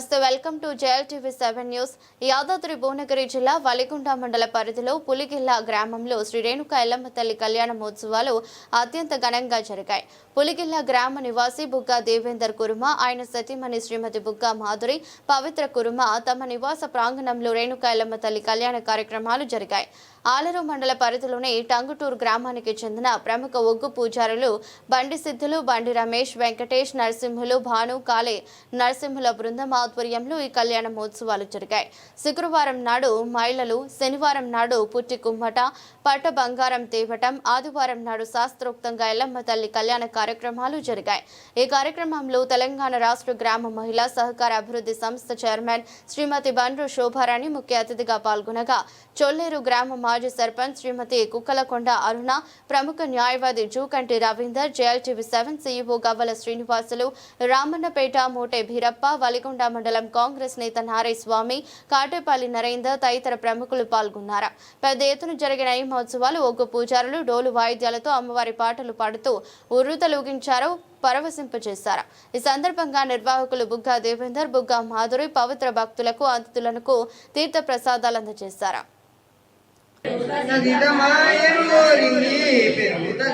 నమస్తే welcome to JL TV seven news. Yadadri Bhuvanagiri జిల్లా వలిగుండ మండల పరిధిలో పులిగిల్ల గ్రామంలో శ్రీ రేణుక ఎల్లమ్మ తల్లి కళ్యాణ మహోత్సవాలు అత్యంత ఘనంగా జరిగాయి. పులిగిల్ల గ్రామ నివాసి బుగ్గా దేవేందర్ కురుమ ఆయన సతీమణి శ్రీమతి బుగ్గా మాధురి పవిత్ర కురుమ తమ నివాస ప్రాంగణంలో రేణుక ఎల్లమ్మ తల్లి కళ్యాణ కార్యక్రమాలు జరిగాయి. ఆలరు మండల పరిధిలోని టంగుటూరు గ్రామానికి చెందిన ప్రముఖ ఒగ్గు పూజారులు బండి సిద్ధులు బండి రమేష్ వెంకటేష్ నరసింహులు భాను కాలే నరసింహుల బృందం ఆధ్వర్యంలో ఈ కళ్యాణ మహోత్సవాలు జరిగాయి. శుక్రవారం నాడు మహిళలు శనివారం నాడు పుట్టి కుమ్మట పట్ట బంగారం తేవటం ఆదివారం నాడు శాస్త్రోక్తంగా ఎల్లమ్మ తల్లి కళ్యాణ కార్యక్రమాలు జరిగాయి. ఈ కార్యక్రమంలో తెలంగాణ రాష్ట్ర గ్రామ మహిళా సహకార అభివృద్ధి సంస్థ చైర్మన్ శ్రీమతి బండ్రు శోభారాణి ముఖ్య అతిథిగా పాల్గొనగా చొల్లేరు గ్రామ మాజీ సర్పంచ్ శ్రీమతి కుక్కలకొండ అరుణ ప్రముఖ న్యాయవాది Jukanti Ravinder JLTV seven CEO Gavvala Srinivasulu Ramannapet Mote Beerappa Valigonda మండలం కాంగ్రెస్ నేత నారై స్వామి కాటేపల్లి నరేందర్ తదితర ప్రముఖులు పాల్గొన్నారు. పెద్ద ఎత్తున జరిగిన ఈ మహోత్సవాలు ఒగ్గు పూజారులు డోలు వాయిద్యాలతో అమ్మవారి పాటలు పాడుతూ ఉర్రూతలూగించారు పరవశింపజేశారు. ఈ సందర్భంగా నిర్వాహకులు బుగ్గా దేవేందర్ బుగ్గా మాధురి పవిత్ర భక్తులకు అతిథులకు తీర్థ ప్రసాదాలు అందజేశారు.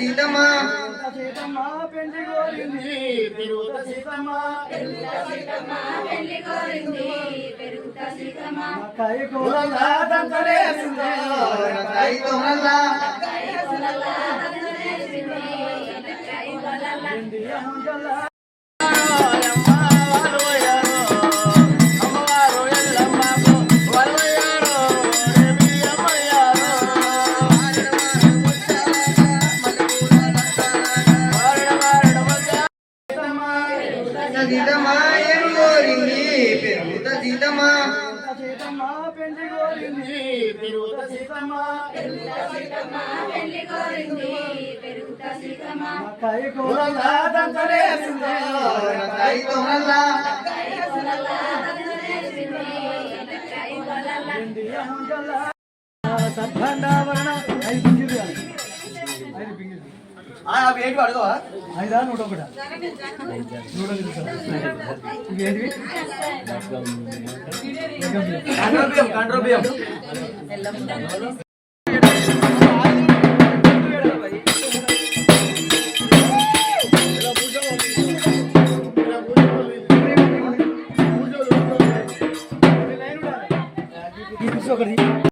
సీతమా ఎరు గోరింది పెరుగుత సీతమ్మ పెళ్ళి కోరింది పెరుగుత సీతమ్మ. కై కూరలా దంతలేసిందే తాయి తొమలా సీతమా సీతమ్మ పెళ్ళి కోరింది పెరుగుత సీతమ్మ. కై కూరలా దంతలేసిందే. తాయి తొమలా సద్భండావరణ ఐదు ఐదు ఐదా నూట ఒకట నూట ఒకటి సార్. ఇవేంటివి ఒకటి.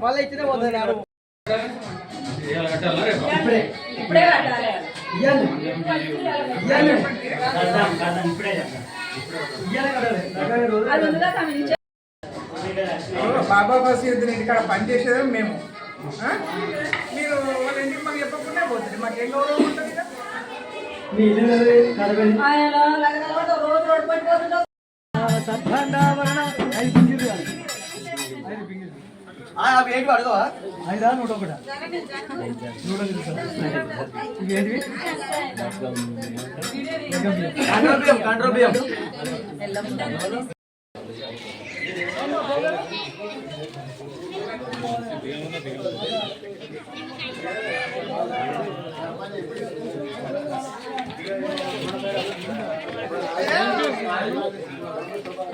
మళ్ళీ ఇచ్చినే ఇప్పుడే కట్టాలి. బాబా బసీర్ ఇంటికాడ పని చేసేదే మేము. ఆ? మీరు వాళ్ళ ఇంటికి మాకు చెప్పకుండా పోతుంది. మాకు ఏం గౌరవం ఉంటుంది ఇక? ఆయన లగలగలతో రోజు రోడ్డు పట్టిపోతుంటావు అవి ఏంటి అడగవా కంట్రోల్ బియ్యం కంట్రోల్ బియ్యం.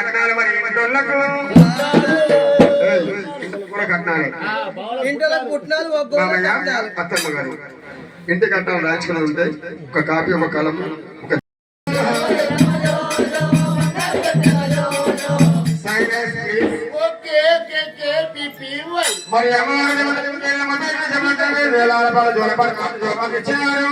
కట్నాలు మరి ఇంటోళ్ళకు కూడా కట్నాలి అత్తమ్మ గారు ఇంటి కట్నాలు రాయించుకుని ఉంటాయి ఒక కాపీ ఒక కలం ఒక. మరి జమంటే వేలాల పాల ఇచ్చారు